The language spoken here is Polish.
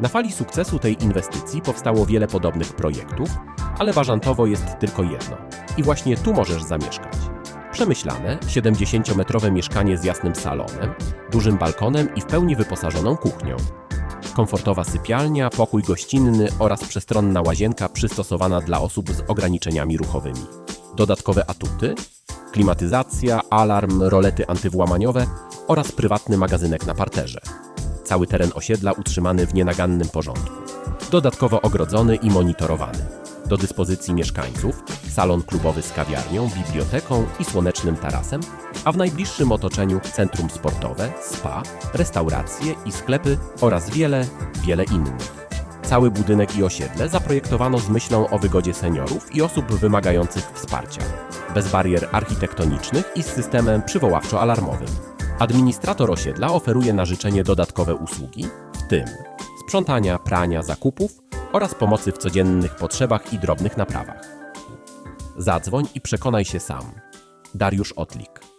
Na fali sukcesu tej inwestycji powstało wiele podobnych projektów, ale Bażantowo jest tylko jedno. I właśnie tu możesz zamieszkać. Przemyślane, 70-metrowe mieszkanie z jasnym salonem, dużym balkonem i w pełni wyposażoną kuchnią. Komfortowa sypialnia, pokój gościnny oraz przestronna łazienka przystosowana dla osób z ograniczeniami ruchowymi. Dodatkowe atuty? Klimatyzacja, alarm, rolety antywłamaniowe oraz prywatny magazynek na parterze. Cały teren osiedla utrzymany w nienagannym porządku. Dodatkowo ogrodzony i monitorowany. Do dyspozycji mieszkańców salon klubowy z kawiarnią, biblioteką i słonecznym tarasem, a w najbliższym otoczeniu centrum sportowe, spa, restauracje i sklepy oraz wiele, wiele innych. Cały budynek i osiedle zaprojektowano z myślą o wygodzie seniorów i osób wymagających wsparcia, bez barier architektonicznych i z systemem przywoławczo-alarmowym. Administrator osiedla oferuje na życzenie dodatkowe usługi, w tym sprzątania, prania, zakupów oraz pomocy w codziennych potrzebach i drobnych naprawach. Zadzwoń i przekonaj się sam. Dariusz Otlik.